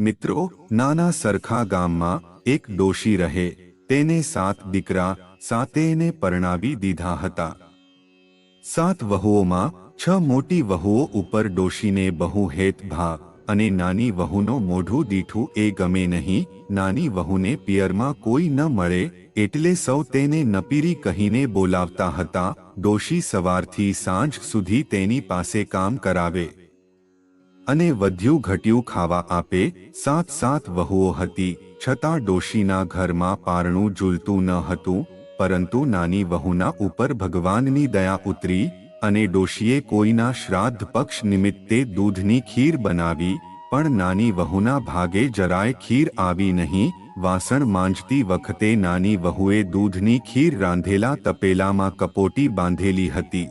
મિત્રો, નાના સરખા ગામમાં એક ડોશી રહે, તેને સાત દીકરા સાતેને પરણાવી દીધા હતા. સાત વહુઓમાં છ મોટી વહુઓ ઉપર ડોશીને બહુ હેતભાવ અને નાની વહુનો મોઢું દીઠું એ ગમે નહીં, નાની વહુને પિયરમાં કોઈ ન મળે, એટલે સૌ તેને નપીરી કહીને બોલાવતા હતા, ડોશી સવારથી સાંજ સુધી તેની પાસે કામ કરાવે. અને વધ્યું ઘટ્યું ખાવા આપે સાત સાત વહુઓ હતી, છતાં ડોશીના ઘરમાં પારણું ઝૂલતું ન હતું, પરંતુ નાની વહુના ઉપર ભગવાનની દયા ઉતરી અને ડોશીએ કોઈના શ્રાદ્ધ પક્ષ નિમિત્તે દૂધની ખીર બનાવી, પણ નાની વહુના ભાગે જરાય ખીર આવી નહીં, વાસણ માંજતી વખતે નાની વહુએ દૂધની ખીર રાંધેલા તપેલામાં કપોટી બાંધેલી હતી.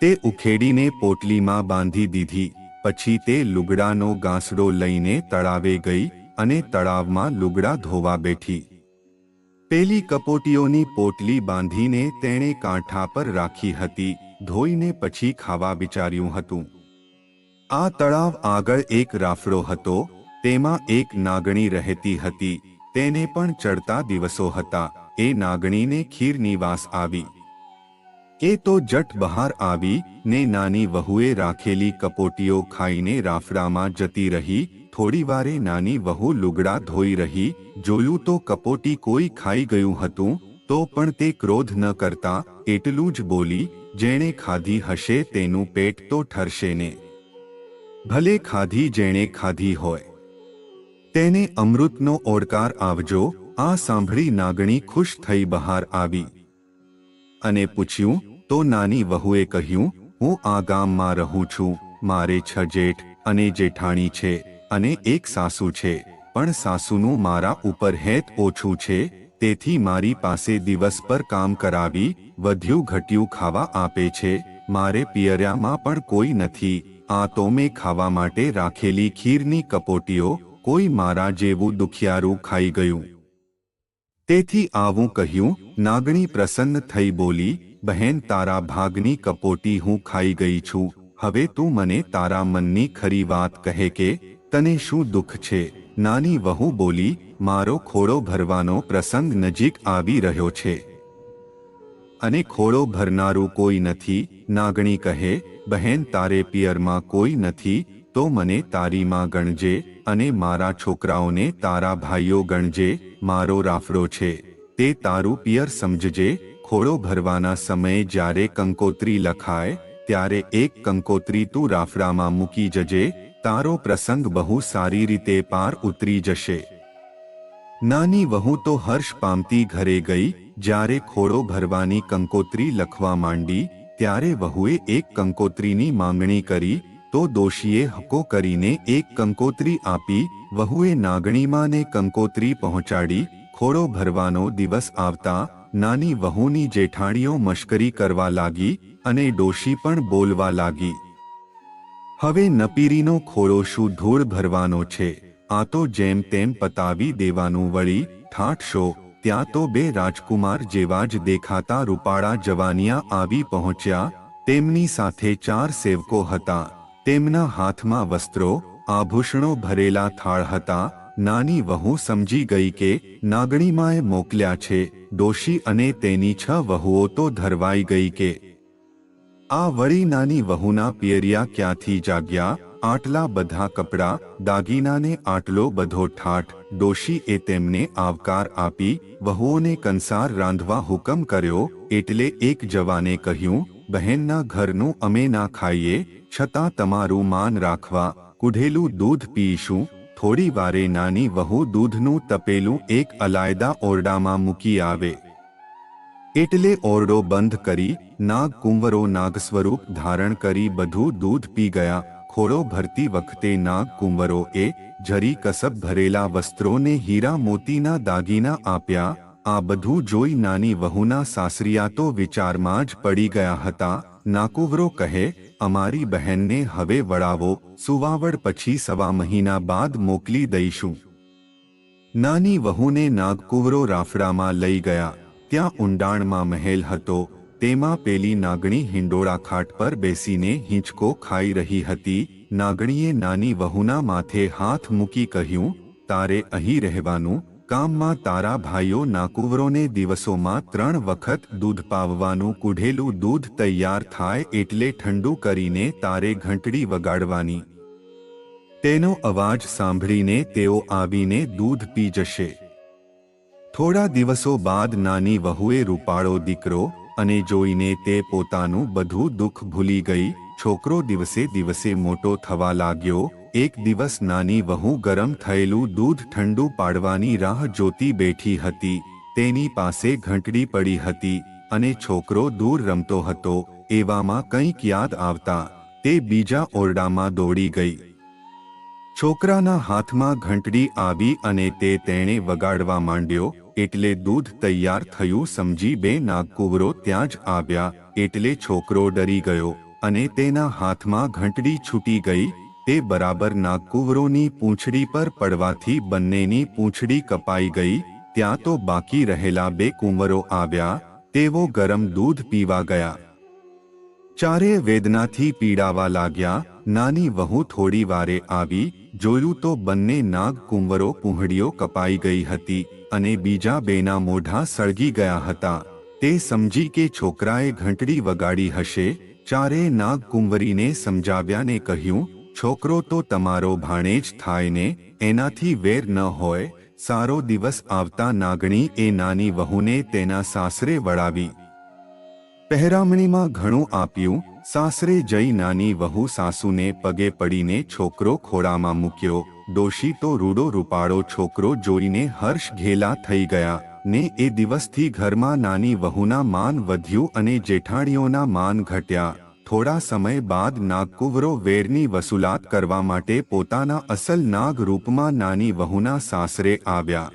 તે ઉખેડીને પોટલીમાં બાંધી દીધી. પછી તે લુગડાનો ગાંસડો લઈને તળાવે ગઈ અને તળાવમાં લુગડા ધોવા બેઠી. પેલી કપોટીઓની પોટલી બાંધીને તેણે કાંઠા પર રાખી હતી, ધોઈને પછી ખાવા વિચાર્યું હતું. આ તળાવ આગળ એક રાફડો હતો, તેમાં એક નાગણી રહેતી હતી, તેને પણ ચડતા દિવસો હતા, એ નાગણીને ખીરની વાસ આવી. એ તો જટ બહાર આવી ને નાની વહુએ રાખેલી કપોટીઓ ખાઈને રાફડામાં જતી રહી, થોડી વારે નાની વહુ લુગડા ધોઈ રહી, જોયું તો કપોટી કોઈ ખાઈ ગયું હતું, તો પણ તે ક્રોધ ન કરતા એટલું જ બોલી, જેણે ખાધી હશે તેનું પેટ તો ઠરશે ને. ભલે ખાધી જેણે ખાધી હોય. તેને અમૃતનો ઓડકાર આવજો. આ સાંભળી નાગણી ખુશ થઈ બહાર આવી. અને પૂછ્યું તો નાની વહુએ કહ્યું, હું આ ગામમાં રહું છું. મારે છ જેઠ અને જેઠાણી છે અને એક સાસુ છે. પણ સાસુનું મારા ઉપર હેત ઓછું છે. તેથી મારી પાસે દિવસ પર કામ કરાવી, વધ્યું ઘટ્યું ખાવા આપે છે. મારે પિયર્યામાં પણ કોઈ નથી. આ તો મેં ખાવા માટે રાખેલી ખીરની કપોટીઓ, કોઈ મારા જેવું દુખિયારું ખાઈ ગયું. તેથી આવું કહ્યું, નાગણી પ્રસન્ન થઈ બોલી બહેન, તારા ભાગની કપોટી હું ખાઈ ગઈ છું. હવે તું મને તારા મનની ખરી વાત કહે કે, તને શું દુઃખ છે? નાની વહુ બોલી, મારો ખોળો ભરવાનો પ્રસંગ નજીક આવી રહ્યો છે. અને ખોળો ભરનારું કોઈ નથી, નાગણી કહે, બહેન, તારે પિયરમાં કોઈ નથી, તો મને તારીમાં ગણજે અને મારા છોકરાઓને તારા ભાઈઓ ગણજે, મારો રાફડો છે. તે તારું પિયર સમજજે ખોળો ભરવાના સમયે જ્યારે કંકોત્રી લખાય, ત્યારે એક કંકોત્રી તું રાફડામાં મૂકી જજે, તારો પ્રસંગ બહુ સારી રીતે પાર ઉતરી જશે. નાની વહુ તો હર્ષ પામતી ઘરે ગઈ, જ્યારે ખોળો ભરવાની કંકોત્રી લખવા માંડી, ત્યારે વહુએ એક કંકોત્રીની માંગણી કરી, તો દોષીએ હકો કરીને એક કંકોત્રી આપી, વહુએ નાગણીમાંને કંકોત્રી પહોંચાડી ખોળો ભરવાનો દિવસ આવતા નાની વહુની જેઠાણીઓ મશ્કરી કરવા લાગી અને ડોશી પણ બોલવા લાગી. હવે નપીરીનો ખોળો શું ધૂળ ભરવાનો છે? આ તો જેમ તેમ પતાવી દેવાનું વળી ઠાઠશો ત્યાં તો બે રાજકુમાર જેવા જ દેખાતા રૂપાળા જવાનિયા આવી પહોંચ્યા, તેમની સાથે ચાર સેવકો હતા, તેમના હાથમાં વસ્ત્રો, આભૂષણો ભરેલા થાળ હતા નાની વહુ સમજી ગઈ કે નાગણીમાએ મોકલ્યા છે, ડોશી અને તેની છ વહુઓ તો ધરવાઈ ગઈ કે આ વળી નાની વહુના પિયરિયા ક્યાંથી જાગ્યા? આટલા બધા કપડાં, દાગીનાને આટલો બધો ઠાઠ, ડોશી એ તેમને આવકાર આપી, વહુઓને કંસાર રાંધવા હુકમ કર્યો, એટલે એક જવાને કહ્યું, બહેનના ઘરનું અમે ના ખાઈએ, છતાં તમારું માન રાખવા, કુઢેલું દૂધ પીશું થોડી વારે નાની વહુ દૂધનું તપેલું એક અલાયદા ઓરડામાં મૂકી આવે. એટલે ઓરડો બંધ કરી નાગ કુંવરો નાગ સ્વરૂપ ધારણ કરી બધું દૂધ પી ગયા. ખોળો ભરતી વખતે નાગ કુંવરો એ જરી કસબ ભરેલા વસ્ત્રોને હીરા મોતીના દાગીના આપ્યા. આ બધું જોઈ નાની વહુના સાસરિયા તો વિચારમાં જ પડી ગયા હતા, નાકુવરો કહે, અમારી બહેનને હવે વળાવો, સુવાવડ પછી સવા મહિના બાદ મોકલી દઈશું. નાની વહુને નાગકુવરો રાફડામાં લઈ ગયા, ત્યાં ઊંડાણમાં મહેલ હતો, તેમાં પેલી નાગણી હિંડોળા ખાટ પર બેસીને હિંચકો ખાઈ રહી હતી, નાગણીએ નાની વહુના માથે હાથ મૂકી કહ્યું, તારે અહીં રહેવાનું કામમાં તારા ભાઈઓ નાકુવરોને દિવસોમાં ત્રણ વખત દૂધ પાવવાનું કુઢેલું દૂધ તૈયાર થાય એટલે ઠંડુ કરીને તારે ઘંટડી વગાડવાની. તેનો અવાજ સાંભળીને તેઓ આવીને દૂધ પી જશે. થોડા દિવસો બાદ નાની વહુએ રૂપાળો દીકરો અને જોઈને તે પોતાનું બધું દુઃખ ભૂલી ગઈ છોકરો દિવસે દિવસે મોટો થવા લાગ્યો. એક દિવસ નાની વહુ ગરમ થયેલું દૂધ ઠંડુ પાડવાની રાહ જોતી બેઠી હતી. તેની પાસે ઘંટડી પડી હતી અને છોકરો દૂર રમતો હતો. એવામાં કંઈક યાદ આવતા તે બીજા ઓરડામાં દોડી ગઈ. છોકરાના હાથમાં ઘંટડી આવી અને તે તેણે વગાડવા માંડ્યો. એટલે દૂધ તૈયાર થયું સમજી બે નાગકુવરો ત્યાં જ આવ્યા. એટલે છોકરો ડરી ગયો. અને તેના હાથમાં ઘંટડી છૂટી ગઈ, તે બરાબર નાગકુવરોની પૂંછડી પર પડવાથી બંનેની પૂંછડી કપાઈ ગઈ, ત્યાં તો બાકી રહેલા બે કુંવરો આવ્યા, તેઓ ગરમ દૂધ પીવા ગયા. ચારે વેદનાથી પીડાવા લાગ્યા, નાની વહુ થોડી વારે આવી, જોયું તો બંને નાગ કુંવરો પૂંહડીઓ કપાઈ ગઈ હતી, અને બીજા બેના મોઢા સળગી ગયા હતા, તે સમજી કે છોકરાએ ઘંટડી વગાડી હશે ચારે નાગ કુંવરીને સમજાવ્યાને કહ્યું, છોકરો તો તમારો ભાણેજ થાય ને એનાથી વેર ન હોય, સારો દિવસ આવતા નાગણી એ નાની વહુને તેના સાસરે વળાવી. પહેરામણીમાં ઘણું આપ્યું સાસરે જઈ નાની વહુ સાસુને પગે પડીને છોકરો ખોળામાં મૂક્યો. દોષી તો રૂડો રૂપાળો છોકરો જોઈને હર્ષ ઘેલા થઈ ગયા ને એ દિવસથી ઘરમાં નાની વહુના માન વધ્યું અને જેઠાણીઓના માન ઘટ્યા. થોડા સમય બાદ નાગકુવરો વેરની વસૂલાત કરવા માટે પોતાના અસલ નાગ રૂપમાં નાની વહુના સાસરે આવ્યા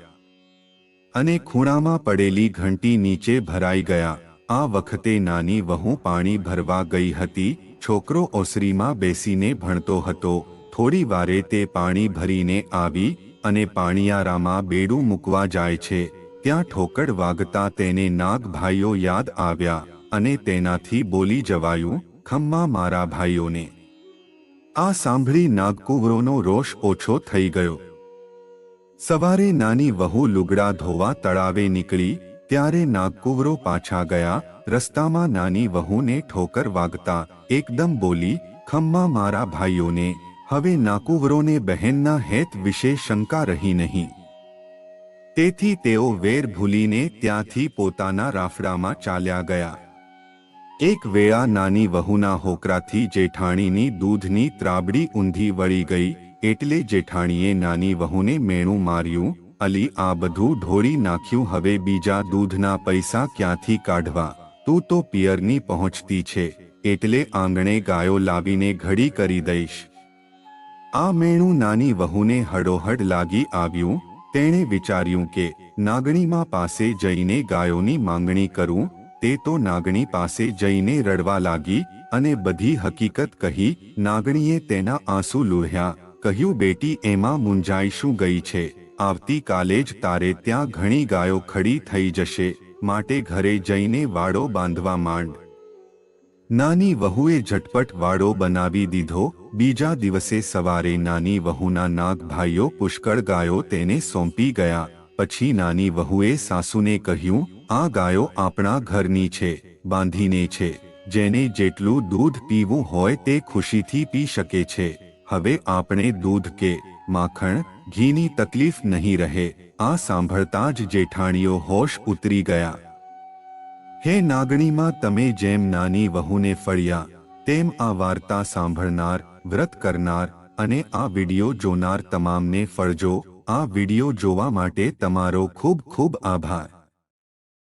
અને ખૂણામાં પડેલી ઘંટી નીચે ભરાઈ ગયા. આ વખતે નાની વહુ પાણી ભરવા ગઈ હતી, છોકરો ઓસરીમાં બેસીને ભણતો હતો. થોડી વારે તે પાણી ભરીને આવી અને પાણીયારામાં બેડું મૂકવા જાય છે. ત્યાં ઠોકડ વાગતા તેને નાગ ભાઈઓ યાદ આવ્યા અને તેનાથી બોલી જવાયું, ખમ્મા મારા ભાઈઓને. આ સાંભળી નાગકુવરોનો રોષ ઓછો થઈ ગયો. સવારે નાની વહુ લુગડા ધોવા તળાવે નીકળી ત્યારે નાગકુવરો પાછા ગયા, રસ્તામાં નાની વહુને ઠોકર વાગતા, એકદમ બોલી, ખમ્મા મારા ભાઈઓને, હવે નાકુવરોને બહેનના હેત વિશે શંકા રહી નહીં. તેથી તેઓ વેર ભૂલીને ત્યાંથી પોતાના રાફડામાં ચાલ્યા ગયા. એક વેળા નાની વહુના હોકરાથી જેઠાણીની દૂધની ત્રાબડી ઊંધી વળી ગઈ, એટલે જેઠાણીએ નાની વહુને મેણું માર્યું અલી, આ બધું ઢોળી નાખ્યું, હવે બીજા દૂધના પૈસા ક્યાંથી કાઢવા? તું તો પિયરની પહોંચતી છે, એટલે આંગણે ગાયો લાવીને ઘડી કરી દઈશ. આ મેણું નાની વહુને હડોહડ લાગી આવ્યું, તેણે વિચાર્યું કે, નાગણીમાં પાસે જઈને ગાયોની માંગણી કરું, તે તો નાગણી પાસે જઈને રડવા લાગી, અને બધી હકીકત કહી, નાગણીએ તેના આંસુ લુહ્યા, કહ્યું, બેટી, એમાં મુંજાઈ શું ગઈ છે? આવતીકાલે જ તારે ત્યાં ઘણી ગાયો ખડી થઈ જશે, માટે ઘરે જઈને વાડો બાંધવા માંડ. નાની વહુએ ઝટપટ વાડો બનાવી દીધો, બીજા દિવસે સવારે નાની વહુના નાગ ભાઈઓ પુષ્કળ ગાયો તેને સોંપી ગયા, પછી નાની વહુએ સાસુને કહ્યું, આ ગાયો આપણા ઘરની છે, બાંધીને છે, જેને જેટલું દૂધ પીવું હોય તે ખુશીથી પી શકે છે, હવે આપણે દૂધ કે માખણ, ઘીની તકલીફ નહીં રહે, આ સાંભળતા જ જેઠાણીઓ હોશ ઉતરી ગયા. હે નાગણીમાં તમે જેમ નાની વહુને ફળ્યા, તેમ આ વાર્તા સાંભળનાર, વ્રત કરનાર અને આ વિડિયો જોનાર તમામને ફળજો, આ વિડિયો જોવા માટે તમારો ખૂબ ખૂબ આભાર.